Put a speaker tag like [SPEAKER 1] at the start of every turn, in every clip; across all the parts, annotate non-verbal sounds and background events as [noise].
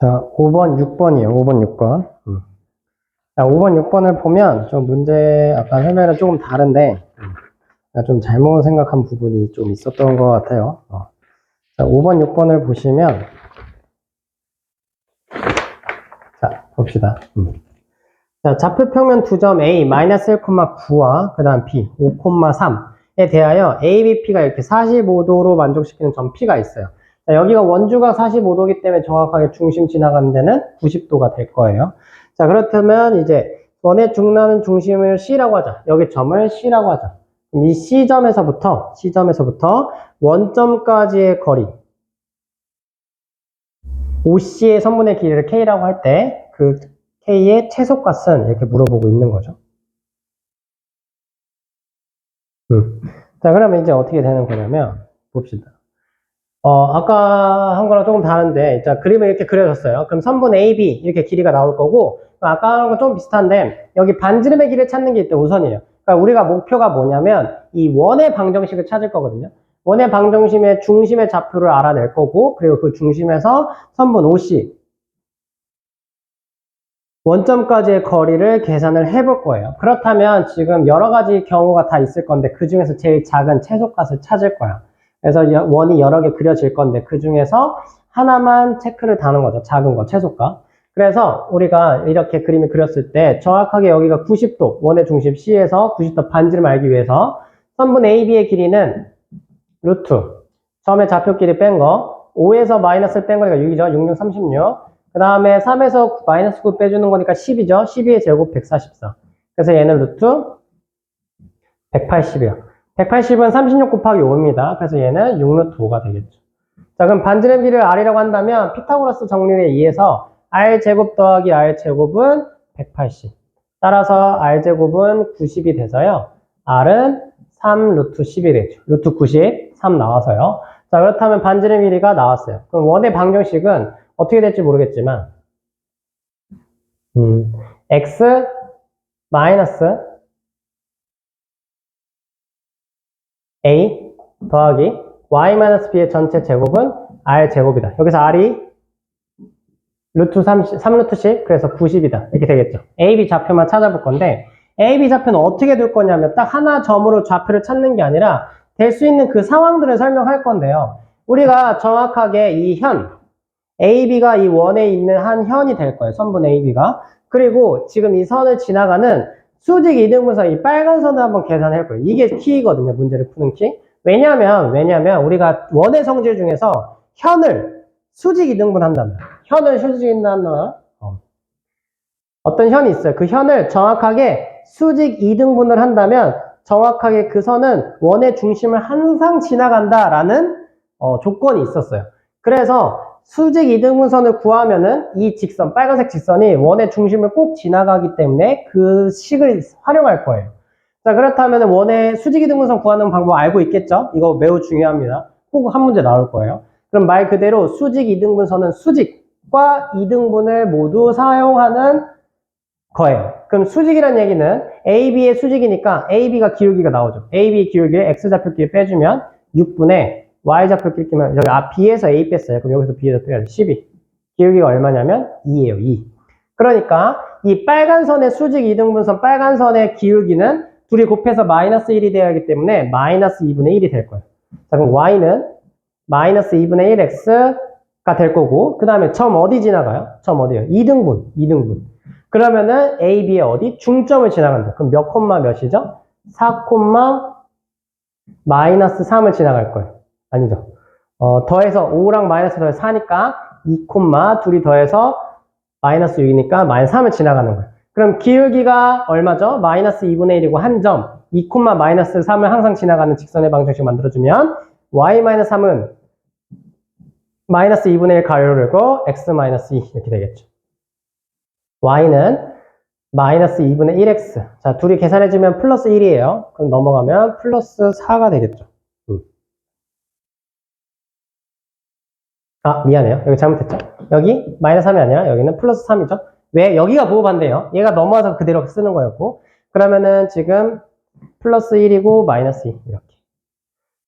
[SPEAKER 1] 자, 5번, 6번이에요. 5번, 6번. 음. 자, 5번, 6번을 보면 좀 문제 아까 설명이랑 조금 다른데 제가 좀 잘못 생각한 부분이 좀 있었던 것 같아요. 어. 자, 5번, 6번을 보시면 자, 봅시다. 음. 자, 좌표 평면 두 점 A 마이너스 1,9와 그 다음 B 5,3에 대하여 ABP가 이렇게 45도로 만족시키는 점 P가 있어요. 자, 여기가 원주가 45도기 때문에 정확하게 중심 지나가는 데는 90도가 될 거예요. 자, 그렇다면 이제 원의 중나는 중심을 C라고 하자. 여기 점을 C라고 하자. 이 C점에서부터, C점에서부터 원점까지의 거리. OC의 선분의 길이를 K라고 할 때 그 K의 최소값은 이렇게 물어보고 있는 거죠. 음. 자, 그러면 이제 어떻게 되는 거냐면, 봅시다. 어, 아까 한 거랑 조금 다른데, 자, 그림을 이렇게 그려졌어요. 그럼 선분 AB, 이렇게 길이가 나올 거고, 아까 하는 건좀 비슷한데, 여기 반지름의 길이를 찾는 게 일단 우선이에요. 그러니까 우리가 목표가 뭐냐면, 이 원의 방정식을 찾을 거거든요. 원의 방정식의 중심의 좌표를 알아낼 거고, 그리고 그 중심에서 선분 OC, 원점까지의 거리를 계산을 해볼 거예요. 그렇다면 지금 여러 가지 경우가 다 있을 건데, 그 중에서 제일 작은 최소값을 찾을 거야. 그래서 여- 원이 여러 개 그려질 건데 그 중에서 하나만 체크를 다는 거죠. 작은 거, 최소값. 그래서 우리가 이렇게 그림을 그렸을 때 정확하게 여기가 90도, 원의 중심 C에서 90도 반지름 알기 위해서 선분 AB의 길이는 루트, 처음에 좌표 길이 뺀 거, 5에서 마이너스를 뺀 거니까 6이죠. 6, 6, 36. 그 다음에 3에서 마이너스 9 빼주는 거니까 10이죠. 12의 제곱 144. 그래서 얘는 루트 180이요. 180은 36 곱하기 5입니다. 그래서 얘는 6루트 5가 되겠죠. 자, 그럼 반지름 길이를 R이라고 한다면 피타고라스 정리에 의해서 R 제곱 더하기 R 제곱은 180. 따라서 R 제곱은 90이 돼서요. R은 3 루트 10이 되죠. 루트 90, 3 나와서요. 자, 그렇다면 반지름 길이가 나왔어요. 그럼 원의 방정식은 어떻게 될지 모르겠지만, 음, X 마이너스 a 더하기 y-b의 전체 제곱은 r 제곱이다. 여기서 r이 루트 30, 3루트 10, 그래서 90이다. 이렇게 되겠죠. a, b 좌표만 찾아볼 건데, a, b 좌표는 어떻게 둘 거냐면, 딱 하나 점으로 좌표를 찾는 게 아니라, 될 수 있는 그 상황들을 설명할 건데요. 우리가 정확하게 이 현, a, b가 이 원에 있는 한 현이 될 거예요. 선분 a, b가. 그리고 지금 이 선을 지나가는 수직 이등분선 이 빨간 선을 한번 계산할 거예요. 이게 키거든요. 문제를 푸는 키. 왜냐면 왜냐면 우리가 원의 성질 중에서 현을 수직 이등분 한다면 현을 수직 이등분한다면 어. 어떤 현이 있어요. 그 현을 정확하게 수직 이등분을 한다면 정확하게 그 선은 원의 중심을 항상 지나간다라는 어, 조건이 있었어요. 그래서 수직 이등분선을 구하면은 이 직선, 빨간색 직선이 원의 중심을 꼭 지나가기 때문에 그 식을 활용할 거예요. 자, 그렇다면 원의 수직 이등분선 구하는 방법 알고 있겠죠? 이거 매우 중요합니다. 꼭 한 문제 나올 거예요. 그럼 말 그대로 수직 이등분선은 수직과 이등분을 모두 사용하는 거예요. 그럼 수직이란 얘기는 AB의 수직이니까 AB가 기울기가 나오죠. AB 기울기를 X좌표끼리 빼주면 6분의 Y좌표 끼리면 여기 아 B에서 A 뺐어요. 그럼 여기서 B에서 빼야 돼. 12. 기울기가 얼마냐면 2예요. 2. 그러니까 이 빨간 선의 수직 이등분선 빨간 선의 기울기는 둘이 곱해서 마이너스 1이 되어야 하기 때문에 마이너스 2분의 1이 될 거예요. 자 그럼 Y는 마이너스 2분의 1 X가 될 거고 그 다음에 점 어디 지나가요? 점 어디요? 2등분. 2등분. 그러면은 A, B의 어디? 중점을 지나간다. 그럼 몇 콤마 몇이죠? 4 콤마 마이너스 3을 지나갈 거예요. 아니죠. 어, 더해서 5랑 마이너스 더해서 4니까 2 콤마 둘이 더해서 마이너스 6이니까 마이너스 3을 지나가는 거예요. 그럼 기울기가 얼마죠? 마이너스 2분의 1이고 한 점. 2 콤마 마이너스 3을 항상 지나가는 직선의 방정식 만들어주면 y 마이너스 3은 마이너스 2분의 1 가로를 열고 x 마이너스 2 이렇게 되겠죠. y는 마이너스 2분의 1x. 자, 둘이 계산해주면 플러스 1이에요. 그럼 넘어가면 플러스 4가 되겠죠. 음. 아, 미안해요. 여기 잘못했죠? 여기 마이너스 3이 아니라 여기는 플러스 3이죠? 왜? 여기가 부호반대예요. 얘가 넘어와서 그대로 쓰는 거였고. 그러면은 지금 플러스 1이고 마이너스 2 이렇게.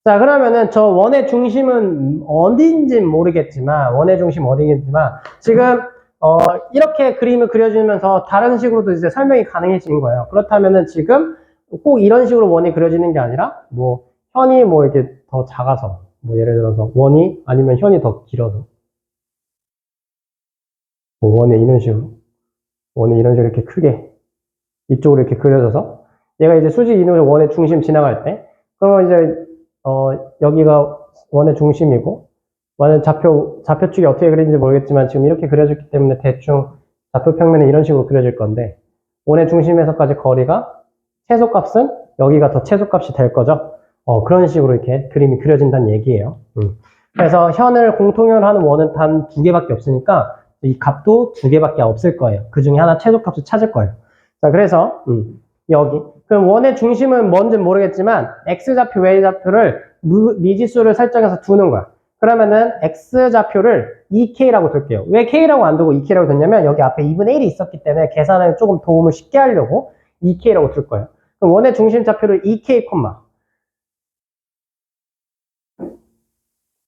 [SPEAKER 1] 자, 그러면은 저 원의 중심은 어딘지 모르겠지만, 원의 중심 어디겠지만, 지금, 어, 이렇게 그림을 그려주면서 다른 식으로도 이제 설명이 가능해진 거예요. 그렇다면은 지금 꼭 이런 식으로 원이 그려지는 게 아니라, 뭐, 현이 뭐 이렇게 더 작아서, 뭐 예를 들어서 원이 아니면 현이 더 길어서, 뭐 원에 이런 식으로, 원에 이런 식으로 이렇게 크게, 이쪽으로 이렇게 그려져서, 얘가 이제 수직 이동에서 원의 중심 지나갈 때, 그러면 이제 어, 여기가 원의 중심이고, 원의 좌표, 좌표축이 어떻게 그리는지 모르겠지만 지금 이렇게 그려졌기 때문에 대충 좌표 평면은 이런 식으로 그려질 건데, 원의 중심에서까지 거리가 최소값은 여기가 더 최소값이 될 거죠. 어, 그런 식으로 이렇게 그림이 그려진다는 얘기예요. 음. 그래서 현을 공통연하는 원은 단 두 개밖에 없으니까 이 값도 두 개밖에 없을 거예요. 그 중에 하나 최소값을 찾을 거예요. 자, 그래서 음, 여기 그럼 원의 중심은 뭔지는 모르겠지만 x좌표, y좌표를 무- 미지수를 설정해서 두는 거야. 그러면은 x좌표를 2k라고 둘게요. 왜 k라고 안 두고 2k라고 뒀냐면 여기 앞에 2분의 1이 있었기 때문에 계산에 조금 도움을 쉽게 하려고 2k라고 둘 거예요. 그럼 원의 중심 좌표를 2k,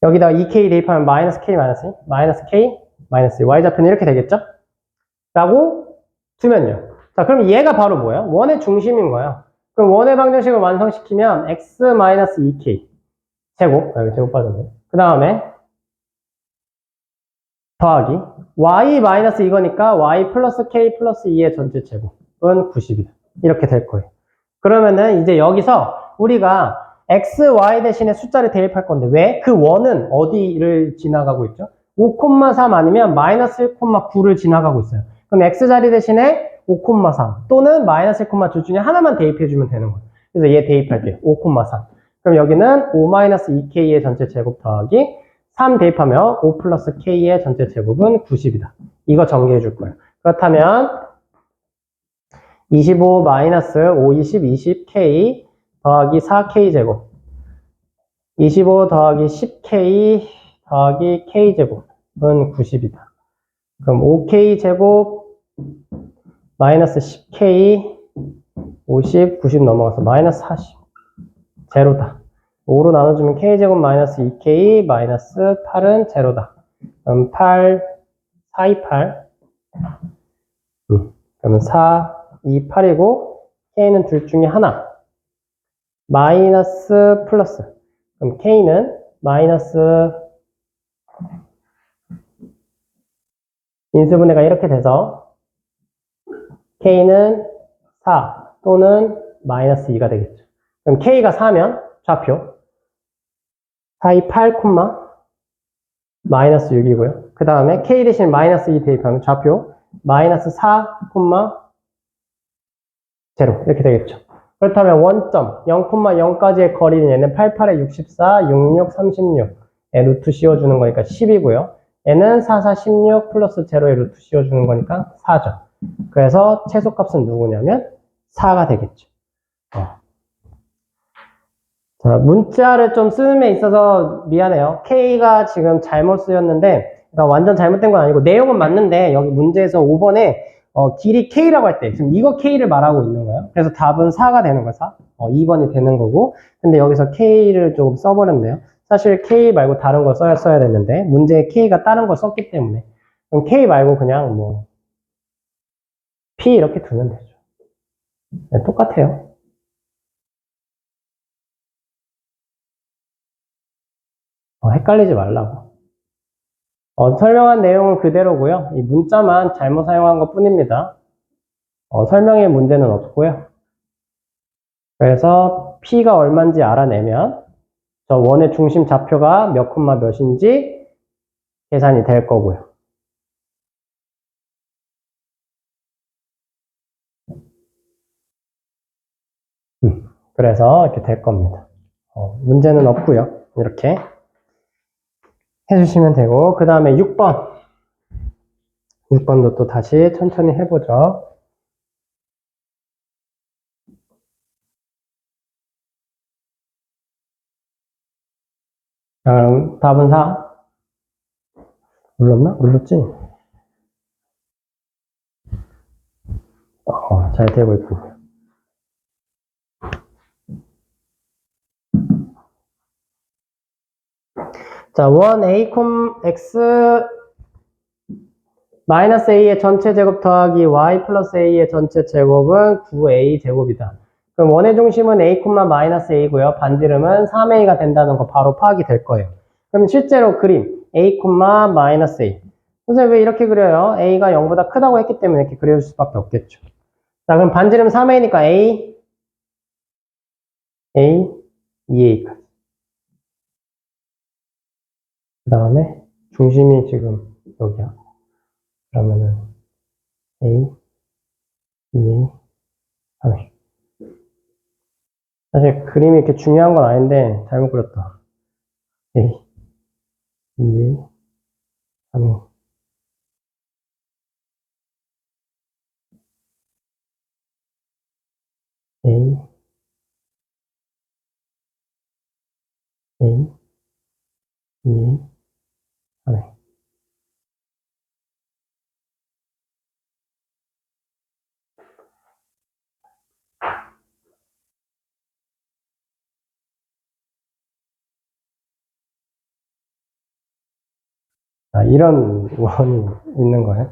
[SPEAKER 1] 여기다가 2k 대입하면 마이너스 k 마이너스 2, 마이너스 k 마이너스 2, y좌표는 이렇게 되겠죠? 라고 두면요. 자, 그럼 얘가 바로 뭐예요? 원의 중심인 거예요. 그럼 원의 방정식을 완성시키면 x 마이너스 2k 제곱, 아, 여기 제곱 빠졌네. 그 다음에 더하기 y 마이너스 이거니까 y 플러스 k 플러스 2의 전체 제곱은 90이다. 이렇게 될 거예요. 그러면은 이제 여기서 우리가 x, y 대신에 숫자를 대입할 건데 왜? 그 원은 어디를 지나가고 있죠? 5,3 아니면 마이너스 1,9를 지나가고 있어요. 그럼 x 자리 대신에 5,3 또는 마이너스 1,2 중에 하나만 대입해주면 되는 거예요. 그래서 얘 대입할게요. 5,3. 그럼 여기는 5 마이너스 2k의 전체 제곱 더하기 3 대입하면 5 플러스 k의 전체 제곱은 90이다. 이거 전개해 줄 거예요. 그렇다면 25 마이너스 5, 20, 20k 더하기 4k 제곱 25 더하기 10k 더하기 k 제곱은 90이다. 그럼 5k 제곱 마이너스 10k 50, 90 넘어가서 마이너스 40 제로다. 5로 나눠주면 k제곱 마이너스 2k 마이너스 8은 제로다. 그럼 8, 4, 2, 8 음, 그러면 4, 2, 8이고 k는 둘 중에 하나 마이너스 플러스 그럼 k는 마이너스 인수분해가 이렇게 돼서 k는 4 또는 마이너스 2가 되겠죠. 그럼 k가 4면 좌표 4, 2, 8, 마이너스 6이고요. 그 다음에 k 대신 마이너스 2 대입하면 좌표 마이너스 4, 0 이렇게 되겠죠. 그렇다면 원점 0,0까지의 거리는 얘는 88에 64, 66, 36에 루트 씌워주는 거니까 10이고요. 얘는 4, 4, 16 플러스 제로에 루트 씌워주는 거니까 4죠. 그래서 최소값은 누구냐면 4가 되겠죠. 어. 자, 문자를 좀 쓰음에 있어서 미안해요. K가 지금 잘못 쓰였는데, 그러니까 완전 잘못된 건 아니고, 내용은 맞는데, 여기 문제에서 5번에, 어, 길이 K라고 할 때, 지금 이거 K를 말하고 있는 거예요. 그래서 답은 4가 되는 거예요, 4. 어, 2번이 되는 거고, 근데 여기서 K를 조금 써버렸네요. 사실 K 말고 다른 걸 써야, 써야 됐는데, 문제에 K가 다른 걸 썼기 때문에. 그럼 K 말고 그냥 뭐, P 이렇게 두면 되죠. 네, 똑같아요. 어, 헷갈리지 말라고. 어, 설명한 내용은 그대로고요. 이 문자만 잘못 사용한 것 뿐입니다. 어, 설명에 문제는 없고요. 그래서 P가 얼마인지 알아내면 저 원의 중심 좌표가 몇 콤마 몇인지 계산이 될 거고요. 음, 그래서 이렇게 될 겁니다. 어, 문제는 없고요. 이렇게. 해주시면 되고, 그 다음에 6번. 6번도 또 다시 천천히 해보죠. 자, 답은 4. 눌렀나? 눌렀지? 어, 잘 되고 있군요. 자, 1a, x 마이너스 a의 전체 제곱 더하기 y 플러스 a의 전체 제곱은 9a 제곱이다. 그럼 원의 중심은 a, 마이너스 a고요. 반지름은 3a가 된다는 거 바로 파악이 될 거예요. 그럼 실제로 그림 a, 마이너스 a. 선생님 왜 이렇게 그려요? a가 0보다 크다고 했기 때문에 이렇게 그려줄 수밖에 없겠죠. 자, 그럼 반지름 3a니까 a, a, 2a까지. 그 다음에 중심이 지금 여기야. 그러면은 A, 2A, 3A. 사실 그림이 이렇게 중요한 건 아닌데 잘못 그렸다. A, 2A, 3A. A, A, 2A, 3A. 아, 이런 [laughs] 원이 있는 거예요?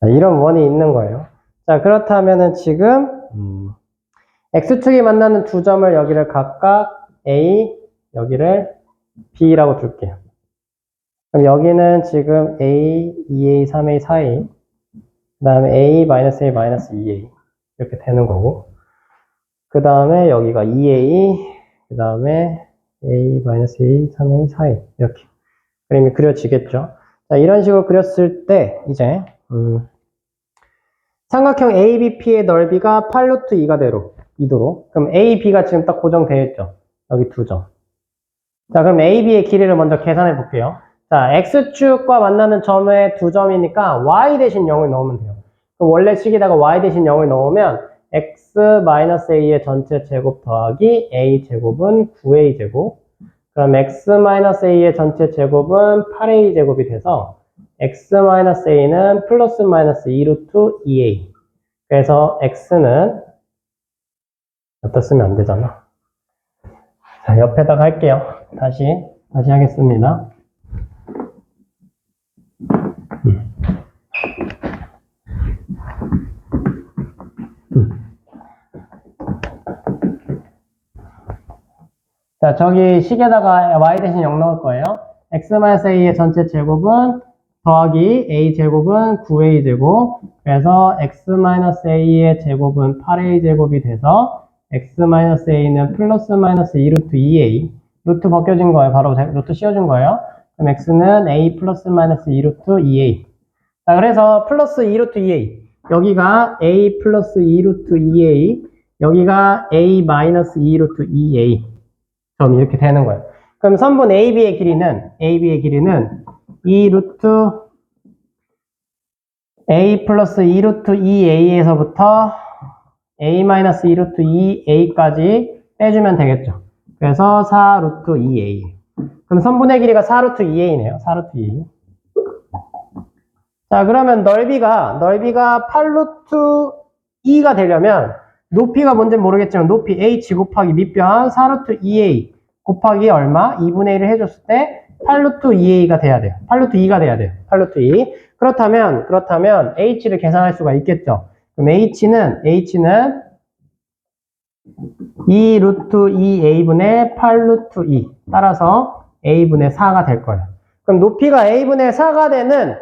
[SPEAKER 1] 자, 이런 원이 있는 거예요. 자, 그렇다면은 지금, 음, X축이 만나는 두 점을 여기를 각각 A, 여기를 B라고 둘게요. 그럼 여기는 지금 A, 2A, 3A, 4A, 그 다음에 A, 마이너스 A, 마이너스 2A. 이렇게 되는 거고. 그 다음에 여기가 2A, 그 다음에 A, A, 3A, 4A. 이렇게. 그림이 그려지겠죠. 자, 이런 식으로 그렸을 때, 이제, 음, 삼각형 ABP의 넓이가 8루트 2가 되로, 이도로. 그럼 AB가 지금 딱 고정되어 있죠. 여기 두 점. 자, 그럼 AB의 길이를 먼저 계산해 볼게요. 자, X축과 만나는 점의 두 점이니까 Y 대신 0을 넣으면 돼요. 그럼 원래 식에다가 Y 대신 0을 넣으면 X-A의 전체 제곱 더하기 A 제곱은 9A 제곱. 그럼 X-A의 전체 제곱은 8A 제곱이 돼서 X-A는 플러스 마이너스 2루트 2A. 그래서 X는 여기다 쓰면 안 되잖아. 자, 옆에다가 할게요. 다시, 다시 하겠습니다. 자, 저기 식에다가 y 대신 0 넣을 거예요. x-a의 전체 제곱은 더하기 a 제곱은 9a 제곱. 그래서 x-a의 제곱은 8a 제곱이 돼서 x-a는 플러스 마이너스 2 루트 2a. 루트 벗겨진 거예요. 바로 제- 루트 씌워준 거예요. 그럼 x는 a 플러스 마이너스 2 루트 2a. 자, 그래서 플러스 2 루트 2a. 여기가 a 플러스 2 루트 2a. 여기가 a 마이너스 2 루트 2a. 점 이렇게 되는 거예요. 그럼 선분 AB의 길이는 AB의 길이는 2 루트 A 플러스 2 루트 2A에서부터 A 마이너스 2 루트 2A까지 빼주면 되겠죠. 그래서 4 루트 2A. 그럼 선분의 길이가 4 루트 2A네요. 4 루트 2. 자, 그러면 넓이가, 넓이가 8 루트 2가 되려면 높이가 뭔지 모르겠지만 높이 h 곱하기 밑변 4루트 2a 곱하기 얼마? 2분의 1을 해줬을 때 8루트 2a가 돼야 돼요. 8루트 2가 돼야 돼요. 8루트 2. 그렇다면 그렇다면 h를 계산할 수가 있겠죠. 그럼 h는 h는 2루트 2a분의 8루트 2 따라서 a분의 4가 될 거예요. 그럼 높이가 a분의 4가 되는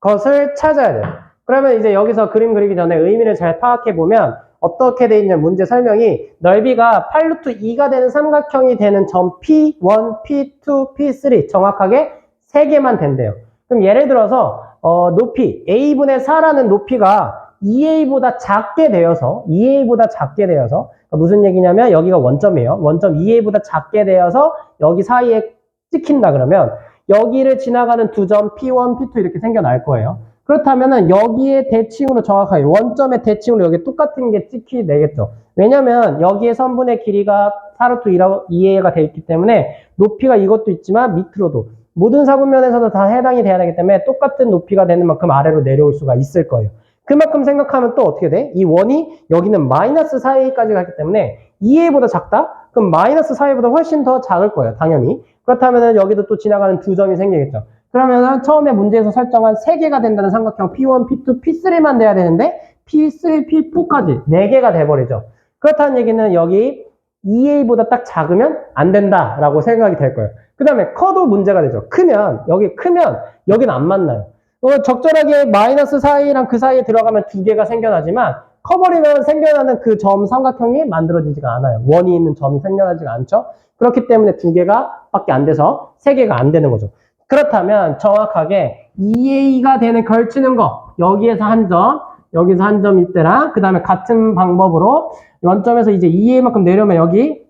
[SPEAKER 1] 것을 찾아야 돼요. 그러면 이제 여기서 그림 그리기 전에 의미를 잘 파악해 보면 어떻게 돼 있냐 문제 설명이 넓이가 8루트 2가 되는 삼각형이 되는 점 P1, P2, P3 정확하게 3개만 된대요. 그럼 예를 들어서 어, 높이 A분의 4라는 높이가 2A보다 작게 되어서 2A보다 작게 되어서 그러니까 무슨 얘기냐면 여기가 원점이에요. 원점 2A보다 작게 되어서 여기 사이에 찍힌다 그러면 여기를 지나가는 두 점 P1, P2 이렇게 생겨날 거예요. 그렇다면은 여기에 대칭으로 정확하게 원점의 대칭으로 여기 똑같은 게 찍히 되겠죠. 왜냐면 여기에 선분의 길이가 4루트 2라고 2a가 되어 있기 때문에 높이가 이것도 있지만 밑으로도 모든 사분면에서도 다 해당이 돼야 되기 때문에 똑같은 높이가 되는 만큼 아래로 내려올 수가 있을 거예요. 그만큼 생각하면 또 어떻게 돼? 이 원이 여기는 마이너스 4a까지 갔기 때문에 2a보다 작다? 그럼 마이너스 4a보다 훨씬 더 작을 거예요. 당연히. 그렇다면 여기도 또 지나가는 두 점이 생기겠죠. 그러면 처음에 문제에서 설정한 3개가 된다는 삼각형 P1, P2, P3만 돼야 되는데 P3, P4까지 4개가 돼버리죠. 그렇다는 얘기는 여기 2a보다 딱 작으면 안 된다라고 생각이 될 거예요. 그 다음에 커도 문제가 되죠. 크면 여기 크면 여기는 안 만나요. 어, 적절하게 마이너스 사이랑 그 사이에 들어가면 두 개가 생겨나지만 커버리면 생겨나는 그 점 삼각형이 만들어지지가 않아요. 원이 있는 점이 생겨나지가 않죠. 그렇기 때문에 두 개가 밖에 안 돼서 세 개가 안 되는 거죠. 그렇다면 정확하게 2a가 되는 걸치는 거 여기에서 한 점, 여기서 한점 이때랑 그 다음에 같은 방법으로 원점에서 이제 2a만큼 내려오면 여기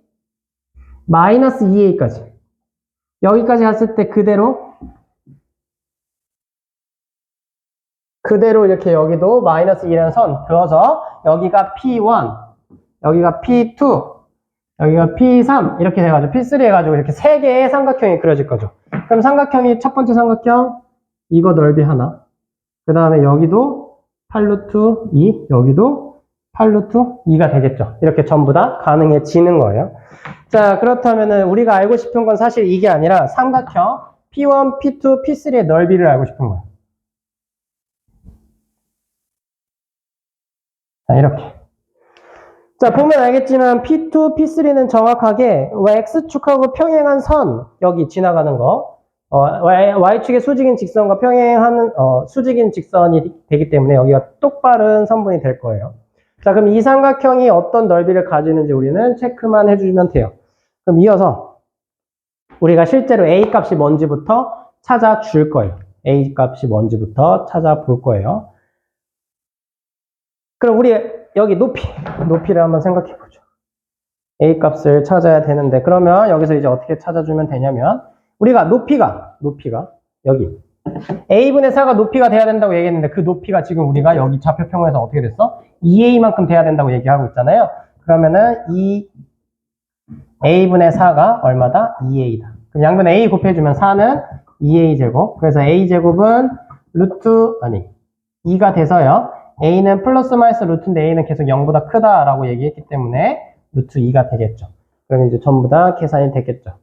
[SPEAKER 1] 마이너스 2a까지. 여기까지 갔을 때 그대로 그대로 이렇게 여기도 마이너스 2라는 선 그어서 여기가 P1 여기가 P2 여기가 P3 이렇게 돼가지고 P3 해가지고 이렇게 세 개의 삼각형이 그려질 거죠 그럼 삼각형이 첫 번째 삼각형 이거 넓이 하나. 그 다음에 여기도 8루트 2 여기도 8루트 2가 되겠죠. 이렇게 전부 다 가능해지는 거예요. 자 그렇다면은 우리가 알고 싶은 건 사실 이게 아니라 삼각형 P1, P2, P3의 넓이를 알고 싶은 거예요. 자, 이렇게. 자, 보면 알겠지만 P2, P3는 정확하게 X축하고 평행한 선, 여기 지나가는 거, 어, Y, 축의 수직인 직선과 평행하는, 어, 수직인 직선이 되기 때문에 여기가 똑바른 선분이 될 거예요. 자, 그럼 이 삼각형이 어떤 넓이를 가지는지 우리는 체크만 해주면 돼요. 그럼 이어서 우리가 실제로 A 값이 뭔지부터 찾아줄 거예요. A 값이 뭔지부터 찾아볼 거예요. 그럼 우리 여기 높이, 높이를 한번 생각해 보죠. A 값을 찾아야 되는데 그러면 여기서 이제 어떻게 찾아주면 되냐면 우리가 높이가, 높이가 여기 A분의 4가 높이가 돼야 된다고 얘기했는데 그 높이가 지금 우리가 여기 좌표평면에서 어떻게 됐어? 2A만큼 돼야 된다고 얘기하고 있잖아요. 그러면은 이 A분의 4가 얼마다? 2A다. 그럼 양변 A 곱해주면 4는 2A 제곱. 그래서 A 제곱은 루트, 아니, 2가 돼서요. A는 플러스 마이너스 루트인데 A는 계속 0보다 크다라고 얘기했기 때문에 루트 2가 되겠죠. 그러면 이제 전부 다 계산이 되겠죠.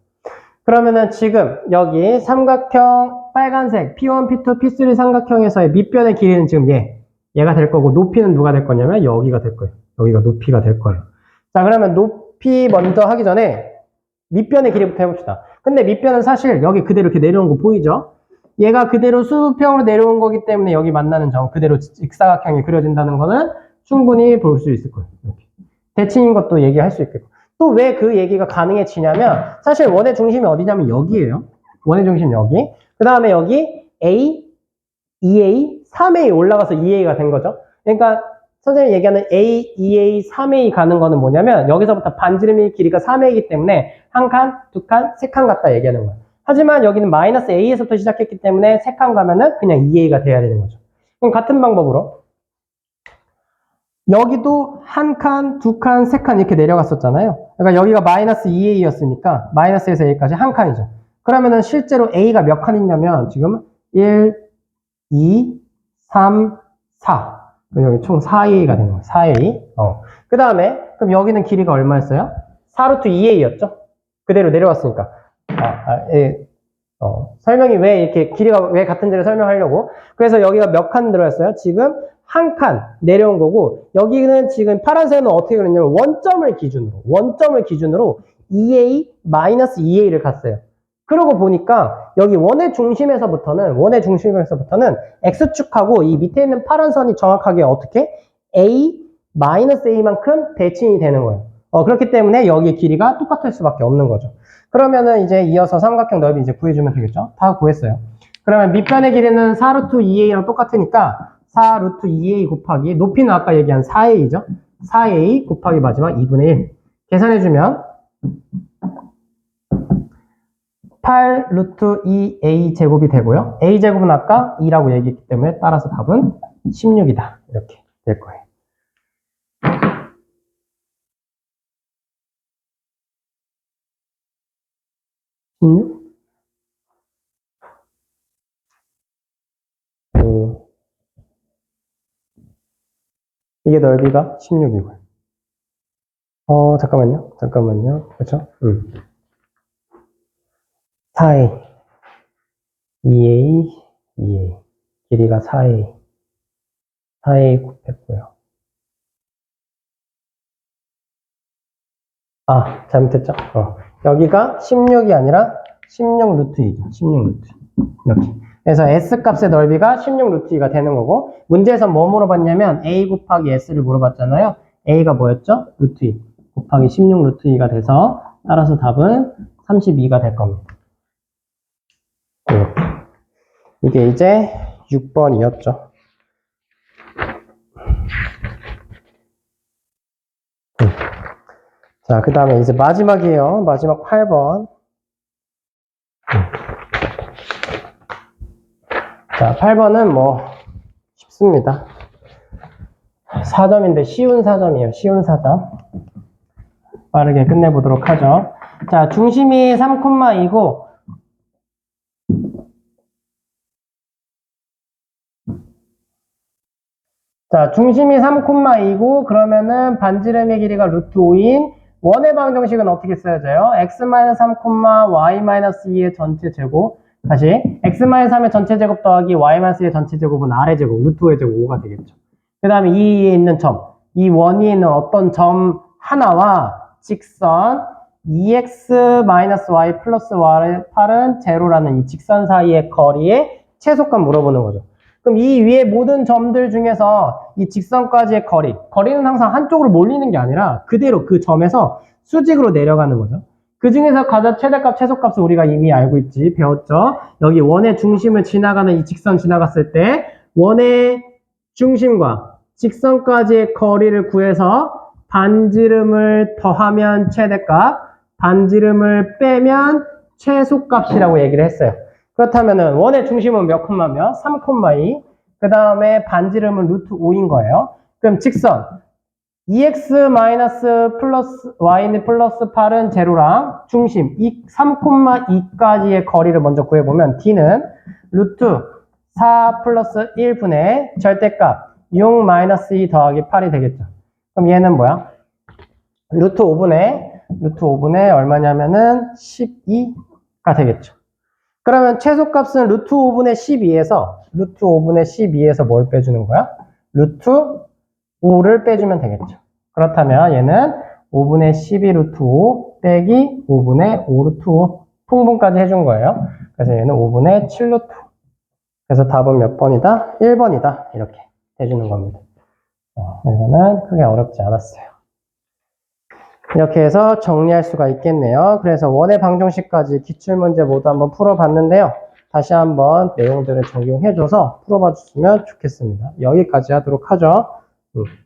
[SPEAKER 1] 그러면은 지금 여기 삼각형 빨간색 P1, P2, P3 삼각형에서의 밑변의 길이는 지금 얘. 얘가 될 거고 높이는 누가 될 거냐면 여기가 될 거예요. 여기가 높이가 될 거예요. 자 그러면 높이 먼저 하기 전에 밑변의 길이부터 해봅시다. 근데 밑변은 사실 여기 그대로 이렇게 내려온 거 보이죠? 얘가 그대로 수평으로 내려온 거기 때문에 여기 만나는 점 그대로 직사각형이 그려진다는 거는 충분히 볼 수 있을 거예요. 이렇게. 대칭인 것도 얘기할 수 있겠고. 또 왜 그 얘기가 가능해지냐면 사실 원의 중심이 어디냐면 여기에요. 원의 중심 여기. 그 다음에 여기 A, 2A, 3A 올라가서 2A가 된 거죠. 그러니까 선생님이 얘기하는 A, 2A, 3A 가는 거는 뭐냐면 여기서부터 반지름의 길이가 3A이기 때문에 한 칸, 두 칸, 세칸 갔다 얘기하는 거예요. 하지만 여기는 마이너스 A에서부터 시작했기 때문에 세 칸 가면은 그냥 2A가 돼야 되는 거죠. 그럼 같은 방법으로 여기도 한 칸, 두 칸, 세 칸 이렇게 내려갔었잖아요. 그러니까 여기가 마이너스 2A였으니까 마이너스에서 A까지 한 칸이죠. 그러면은 실제로 A가 몇 칸이냐면 지금 1, 2, 3, 4. 그럼 여기 총 4A가 되는 거예요. 4A. 어. 그 다음에 그럼 여기는 길이가 얼마였어요? 4루트 2A였죠? 그대로 내려왔으니까. 아, 아, 예. 어, 설명이 왜 이렇게 길이가 왜 같은지를 설명하려고. 그래서 여기가 몇 칸 들어갔어요? 지금 한 칸 내려온 거고, 여기는 지금 파란색은 어떻게 그랬냐면 원점을 기준으로, 원점을 기준으로 2A-2A를 갔어요. 그러고 보니까 여기 원의 중심에서부터는, 원의 중심에서부터는 X축하고 이 밑에 있는 파란 선이 정확하게 어떻게? A-A만큼 대칭이 되는 거예요. 어, 그렇기 때문에 여기 길이가 똑같을 수밖에 없는 거죠. 그러면은 이제 이어서 삼각형 넓이 이제 구해주면 되겠죠? 다 구했어요. 그러면 밑변의 길이는 4루트 2a랑 똑같으니까 4 루트 2a 곱하기 높이는 아까 얘기한 4a죠? 4a 곱하기 마지막 2분의 1 계산해주면 8 루트 2a 제곱이 되고요. a 제곱은 아까 2라고 얘기했기 때문에 따라서 답은 16이다. 이렇게 될 거예요. 16? 이게 넓이가 16이고요. 어, 잠깐만요. 잠깐만요. 그렇죠? 음. 4a, 2a, 2a. 길이가 4a. 4a 곱했고요. 아, 잘못했죠? 어. 여기가 16이 아니라 16 루트 2죠. 16 루트 2. 이렇게. 그래서 S 값의 넓이가 16 루트 2가 되는 거고, 문제에서 뭐 물어봤냐면, A 곱하기 S를 물어봤잖아요. A가 뭐였죠? 루트 2. 곱하기 16 루트 2가 돼서, 따라서 답은 32가 될 겁니다. 이게 이제 6번이었죠. 자, 그 다음에 이제 마지막이에요. 마지막 8번. 자, 8번은 뭐, 쉽습니다. 4점인데 쉬운 4점이에요. 쉬운 4점. 빠르게 끝내보도록 하죠. 자, 중심이 3,2고, 자, 중심이 3,2고, 그러면은 반지름의 길이가 루트 5인 원의 방정식은 어떻게 써야 돼요 x-3, y-2의 전체 제곱. 다시, x-3의 전체 제곱 더하기 y-2의 전체 제곱은 a의 제곱, 루트 5의 제곱 5가 되겠죠. 그 다음에 이 위에 있는 점, 이 원이 있는 어떤 점 하나와 직선 2x-y 플러스 y8은 제로라는 이 직선 사이의 거리의 최소값 물어보는 거죠. 그럼 이 위에 모든 점들 중에서 이 직선까지의 거리, 거리는 항상 한쪽으로 몰리는 게 아니라 그대로 그 점에서 수직으로 내려가는 거죠. 그 중에서 가장 최대값, 최소값을 우리가 이미 알고 있지, 배웠죠? 여기 원의 중심을 지나가는 이 직선 지나갔을 때 원의 중심과 직선까지의 거리를 구해서 반지름을 더하면 최대값, 반지름을 빼면 최소값이라고 얘기를 했어요. 그렇다면은 원의 중심은 몇 콤마며? 3 콤마 2. 그 다음에 반지름은 루트 5인 거예요. 그럼 직선 2x 마이너스 플러스 y는 플러스 8은 제로랑 중심 3콤마2까지의 거리를 먼저 구해보면 d는 루트 4 플러스 1분의 절대값 6 마이너스 2 더하기 8이 되겠죠. 그럼 얘는 뭐야? 루트 5분의 루트 5분의 얼마냐면은 12가 되겠죠. 그러면 최소값은 루트 5분의 12에서 루트 5분의 12에서 뭘 빼주는 거야? 루트 5를 빼주면 되겠죠. 그렇다면 얘는 5분의 12 루트 5 빼기 5분의 5 루트 5 통분까지 해준 거예요. 그래서 얘는 5분의 7 루트 5. 그래서 답은 몇 번이다? 1번이다. 이렇게 해주는 겁니다. 어, 이거는 크게 어렵지 않았어요. 이렇게 해서 정리할 수가 있겠네요. 그래서 원의 방정식까지 기출문제 모두 한번 풀어봤는데요. 다시 한번 내용들을 적용해줘서 풀어봐 주시면 좋겠습니다. 여기까지 하도록 하죠. 음.